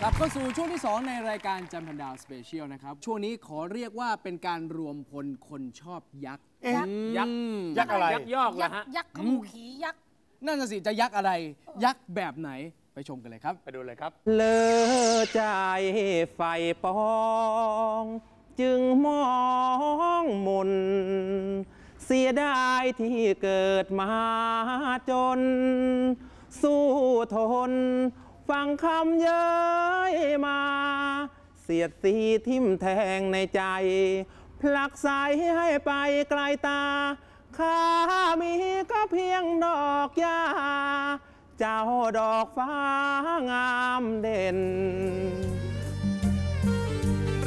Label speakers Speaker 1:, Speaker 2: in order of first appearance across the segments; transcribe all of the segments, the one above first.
Speaker 1: กลับเข้าสู่ช่วงที่ 2 ในรายการจันพันดาวสเปเชียลนะครับ ช่วงนี้ขอเรียกว่าเป็นการรวมพลคนชอบยักษ์
Speaker 2: เอ๊ะ
Speaker 3: ยักษ์
Speaker 1: อืม
Speaker 2: ยักษ์อะไร
Speaker 3: ยักษ์ยอกเหร
Speaker 4: ยั
Speaker 3: อกฮะ
Speaker 4: ษ์ยักษ์ขมูขียักษ์
Speaker 1: นั่นน่ะสิจะยักษ์อะไร ยักษ์แบบไหนไปชมกันเลยครับ
Speaker 3: ไปดูเลยครับ
Speaker 2: เลอใจไฟปอง จึงมองมน เสียดายที่เกิดมาจน สู้ทน ฟังคำเย้ยมา เสียดสีทิ่มแทงในใจ ผลักใสให้ไปไกลตา ข้ามีก็เพียงดอกหญ้าเจ้าดอกฟ้างามเด่น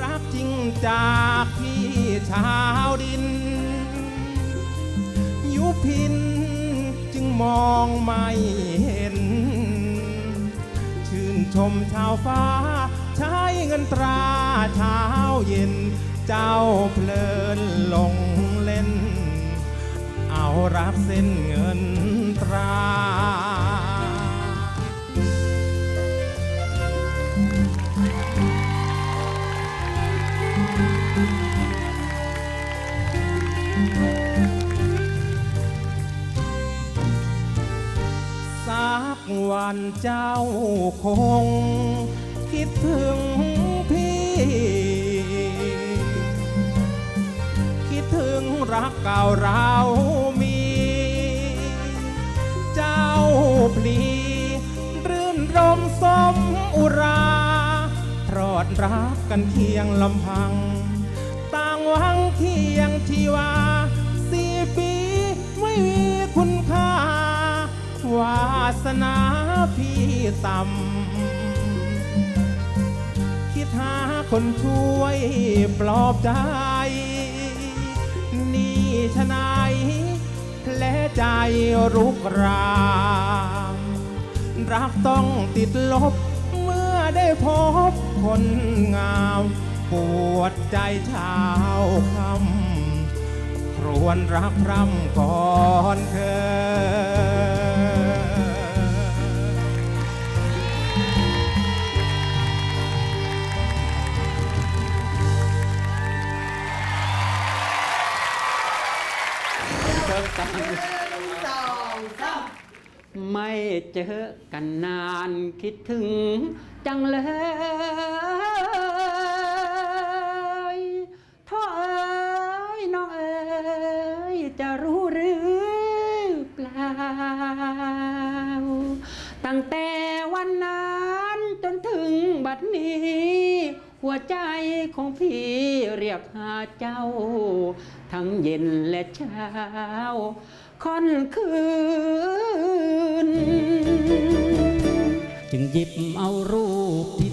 Speaker 2: รักจริงจากพี่ชาวดิน พินจึงมองไม่เห็น ชื่นชมชาวฟ้า ใช้เงินตราเช้าเย็น เจ้าเพลินลงเล่น เอารับเส้นเงินตรา วันเจ้าคง คิดถึงพี่ คิดถึงรักเก่าเรามี เจ้าพลีรื่นรมสมอุราทรอดรักกันเคียงลำพัง ต่างหวังเคียงชีวาสี่ปีไม่มีคุณค่า วาสนาพี่ต่ำ คิดหาคนช่วยปลอบใจ นี่ชะนายแผลใจรุกราม รักต้องติดลบเมื่อได้พบคนงาม ปวดใจเช้าคำครวนรักพร่ำก่อนเคย
Speaker 5: ไม่เจอกันนานคิดถึงจังเลยท่อเอ้ยน้องเอ้ยจะรู้หรือเปล่า ตั้งแต่วันนั้นจนถึงบัดนี้ หัวใจของพี่เรียกหาเจ้า ทั้งเย็นและเช้าค่อนคืน จึงหยิบเอารูปที่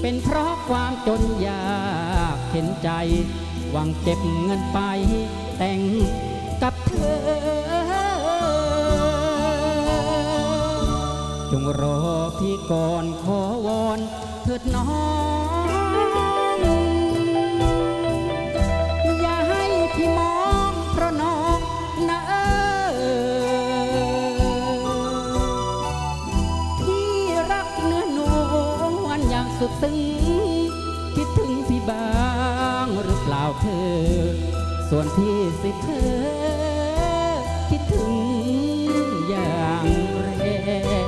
Speaker 5: เป็นเพราะความจนยากเห็นใจ หวังเก็บเงินไป แต่งกับเธอ จงรอพี่ก่อนขอวอนเถิดน้อง ซึ้งคิดถึงพี่บ้างหรือเปล่าเธอ ส่วนที่สิเธอ คิดถึงอย่างแรง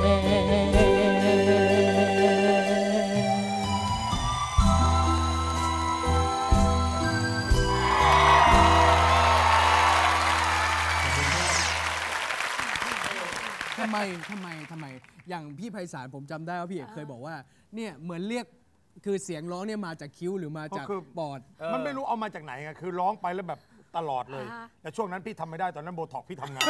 Speaker 1: ทำไมทำไมทำไม อย่างพี่ไพศาลผมจำได้ว่าพี่เคยบอกว่า เนี่ยเหมือนเรียก คือเสียงร้องเนี่ยมาจากคิ้วหรือมาจาก
Speaker 3: ก็คือ
Speaker 1: ปอด
Speaker 3: มันไม่รู้เอามาจากไหนไงคือร้องไปแล้วแบบตลอดเลย
Speaker 4: อ่าฮะ
Speaker 3: แต่ช่วงนั้นพี่ทำไม่ได้ตอนนั้นโบท็อกพี่ทำงาน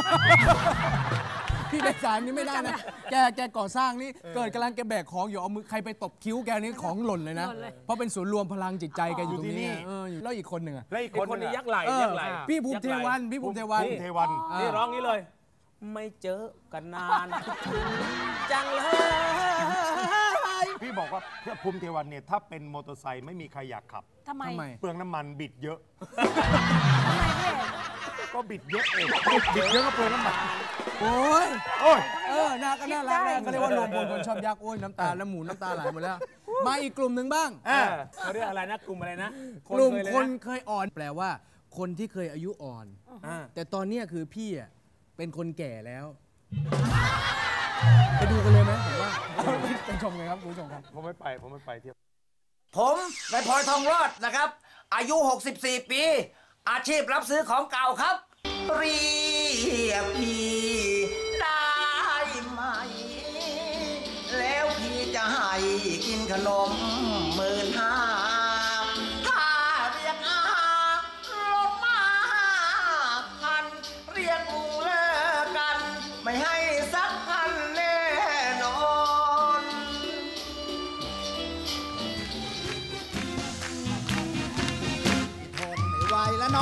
Speaker 1: พี่ไพศาลนี่ไม่ได้นะ แกแกก่อสร้างนี่เกิดกำลังแกแบกของอยู่เอามือใครไปตบคิ้วแกนี่ของหล่นเลยนะ
Speaker 4: หล่นเลย
Speaker 1: เพราะเป็นศูนย์รวมพลังจิตใจแกอยู่ตรง
Speaker 3: อยู่ที่
Speaker 1: นี้
Speaker 3: นี่
Speaker 1: เอออยู่แล้วอีกคนหนึ่งอะ
Speaker 3: และอีก
Speaker 6: อี
Speaker 3: ค
Speaker 6: ก
Speaker 3: น
Speaker 6: คนนี้
Speaker 3: หงอะ
Speaker 6: ยักษ์ไหล
Speaker 1: เออ
Speaker 6: ยักษ์ไหล
Speaker 1: พี่ภูมิเทวันพี่ภูมิเทวัน
Speaker 3: ภูมิเทวัน
Speaker 1: อ่า
Speaker 6: นี่ร้องนี้เลย ไม่เจอกันนานคิดถึงจังเลย
Speaker 3: พี่บอกว่าเพื่อภูมิเทวันเนี่ยถ้าเป็นมอเตอร์ไซค์ไม่มีใครอยากขับ
Speaker 4: ทำไม
Speaker 1: ทำไม
Speaker 3: เปลืองน้ำมันบิดเยอะ
Speaker 4: ทำไมพี่เอก
Speaker 3: ก็บิดเยอะเองบิดเยอะก็เปลืองน้ำมัน
Speaker 1: โอ้ย
Speaker 3: โอ้ย
Speaker 1: เออน่าก็น่ารักนะเขาเรียกว่ารวมพลคนชอบยักษ์โอ้ยน้ำตาน้ำหมูน้ำตาไหลหมดแล้ว มาอีกกลุ่มหนึ่งบ้าง
Speaker 6: เออเขาเรียกอะไรนะกลุ่มอะไรนะ
Speaker 1: กลุ่ม
Speaker 6: เคยเย
Speaker 1: คน
Speaker 6: นะ
Speaker 1: เคยอ่อนแปลว่า คนที่เคยอายุอ่อน
Speaker 6: อ่า
Speaker 1: แต่ตอนเนี้ยคือพี่อะเป็นคนแก่แล้ว ไปดูกันเลยไหมผมว่าไปชมกันครับคุณผู้ชมครับ
Speaker 3: ผมไม่ไป ผมไม่ไปเที่ยว
Speaker 7: ผมนายพลอยทองรอดนะครับ อายุ 64 ปี อาชีพรับซื้อของเก่าครับ เรียกพี่ได้ไหม แล้วพี่จะให้กินขนม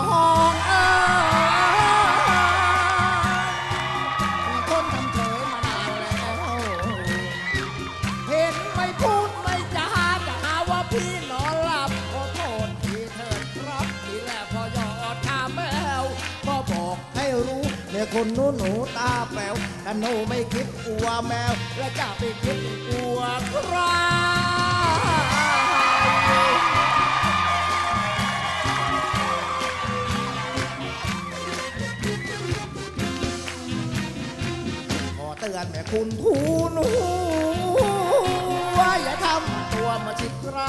Speaker 7: ห้องเอ้ยมีคนทำเฉยมานานแล้ว เห็นไม่พูดไม่จาจะหาว่าพี่นอนหลับขอโทษทีเถิดครับทีแรกพอยอดขาแมวก็บอกให้รู้เนี่ยคนหนูหนูตาแป๋วถ้าหนูไม่คิดกลัวแมว แล้วจะไปคิดกลัวใคร คุณทูนหูว่าอย่าทำตัวมาชิดไร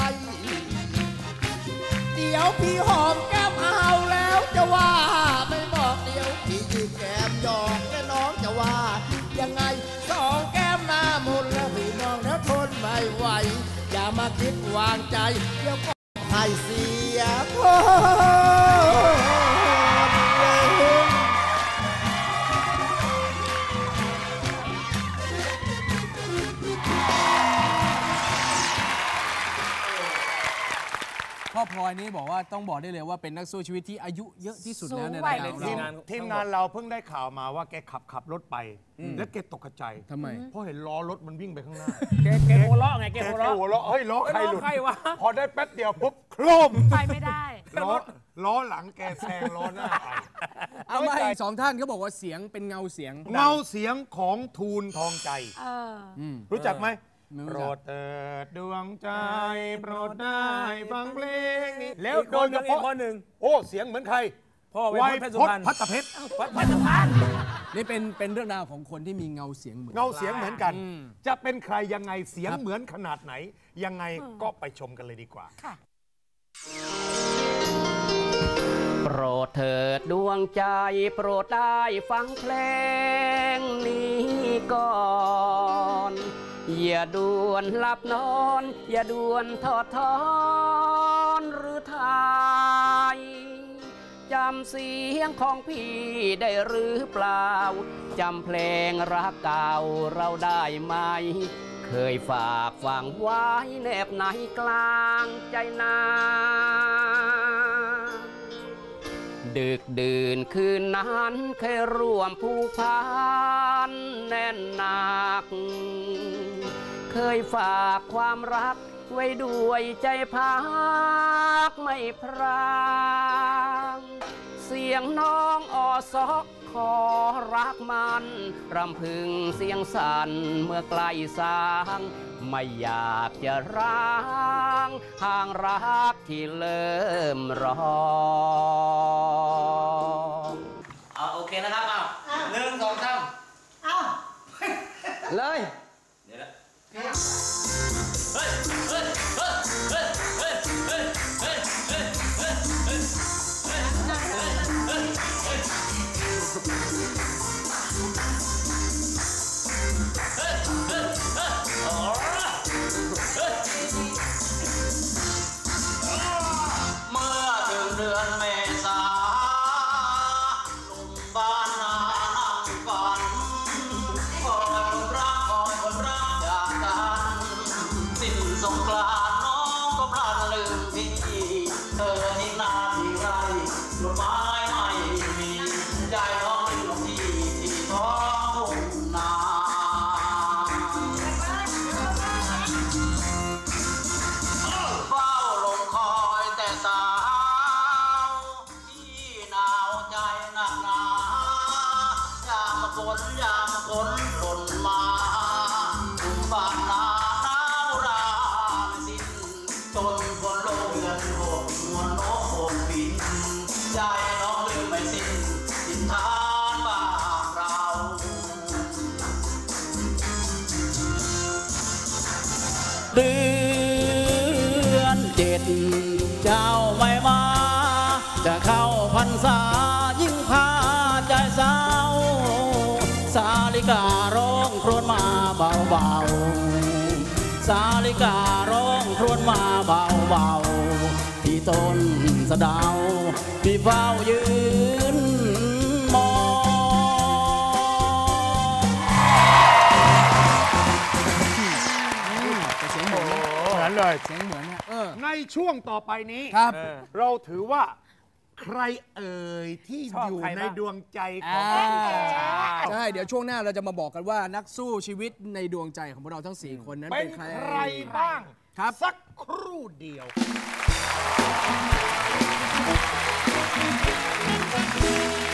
Speaker 7: เดี๋ยวพี่หอมแก้มเอาแล้วจะว่าไม่บอกเดี๋ยวพี่ยืนแก้มหยอกและน้องจะว่า ยังไงสองแก้มหน้ามุนแล้วพี่น้องแล้วทนไม่ไหว อย่ามาคิดวางใจเดี๋ยวก็ให้เสียคน
Speaker 1: พ่อพลอยนี่บอกว่าต้องบอกได้เลยว่าเป็นนักสู้ชีวิตที่อายุเยอะที่สุดแล้วในรายการของ
Speaker 3: ทีม
Speaker 1: เรา
Speaker 3: ทีมงานเราเพิ่งได้ข่าวมาว่าแกขับขับรถไป แล้วแกตกใจ
Speaker 1: ทำไม
Speaker 3: เพราะเห็นล้อรถมันวิ่งไปข้างหน้า
Speaker 6: แกแกหัวเราะไงแก
Speaker 3: แก
Speaker 6: หัว
Speaker 3: แก
Speaker 6: เราะ
Speaker 3: หัวเราะเฮ้ยล้อใครหลุด
Speaker 6: ล้อใครวะ
Speaker 3: พอได้แป๊บเดียวปุ๊บโครม
Speaker 4: ไปไม่ได้
Speaker 3: ล้อล้อหลังแกแซงล้อหน้าไป
Speaker 1: เอามาอีกสองท่านเขาบอกว่าเสียงเป็นเงาเสียง
Speaker 3: เงาเสียงของทูลทองใจ
Speaker 4: เออ
Speaker 3: รู้จักไหม
Speaker 1: ไม่รู้
Speaker 3: โป
Speaker 1: จั
Speaker 3: ร
Speaker 1: ก
Speaker 3: ดเถิดดวงใจ โปรดได้ฟังเพลงนี้แล้ว
Speaker 6: อีก
Speaker 3: โด
Speaker 6: คน
Speaker 3: ย
Speaker 6: ห
Speaker 3: เฉ
Speaker 6: นึ่งอีก
Speaker 3: พาะ
Speaker 6: คนหนึ่ง
Speaker 3: โอ้เสียงเหมือนใคร
Speaker 6: พ่อไว
Speaker 3: ไวย
Speaker 6: พจน์เพชรสุ
Speaker 3: พจ
Speaker 6: พรรณ
Speaker 3: น์พัตตเพชร
Speaker 6: วัดเพชรสุพรรณ
Speaker 1: นี่เป็นเป็นเรื่องราวของคนที่มีเงาเสียงเหมือน
Speaker 3: เงาเสียงเหมือนกัน จะเป็นใครยังไงเสียงเหมือนขนาดไหน ยังไงก็ไปชมกันเลยดีกว่า
Speaker 8: โปรดเถิดดวงใจ โปรดได้ฟังเพลงนี้ก่อน อย่าด่วนหลับนอน อย่าด่วนทอดทอนหรือทายจำเสียงของพี่ได้หรือเปล่า จำเพลงรักเก่าเราได้ไหม เคยฝากฝังไว้แนบในกลางใจนาดึกดื่นคืนนั้นเคยร่วมผูกพันแน่นหนัก เคยฝากความรัก ไว้ด้วยใจพักไม่พรางเสียงน้องออซอกขอรักมันรำพึงเสียงสั่นเมื่อใกล้สาง ไม่อยากจะร้างห่างรักที่เริ่มร้อง
Speaker 7: เอาโอเคนะครับอ้าวหนึ่งสองสาม
Speaker 8: เอา
Speaker 9: เลย เมื่อถึงเดือนเม เจ็ดเจ้าไม่มา จะเข้าพรรษายิ่งพาใจเศร้า สาลิการ้องครวญมาเบาๆสาลิการ้องครวญมาเบาๆที่ต้นสะเดาพี่เฝ้ายืนมอง
Speaker 1: แต่เสียงเหมือนนะ
Speaker 3: เหมือนเลย
Speaker 1: เสียงเหมือนนะเออ
Speaker 3: ในช่วงต่อไปนี้
Speaker 1: ครับ
Speaker 3: เราถือว่า ใครเอ่ยที่
Speaker 2: ชอบ
Speaker 3: อยู่
Speaker 2: ใคร
Speaker 3: ใน
Speaker 2: บ้าง
Speaker 3: ดวงใจของ
Speaker 1: อ่า
Speaker 3: พวกเรา
Speaker 1: ใช่ เดี๋ยวช่วงหน้าเราจะมาบอกกันว่านักสู้ชีวิตในดวงใจของพวกเราทั้ง 4 คนนั้น
Speaker 3: เป็
Speaker 1: เป็นนใคร
Speaker 3: ใครบ้าง
Speaker 1: ครับ
Speaker 3: สักครู่เดียว
Speaker 9: เ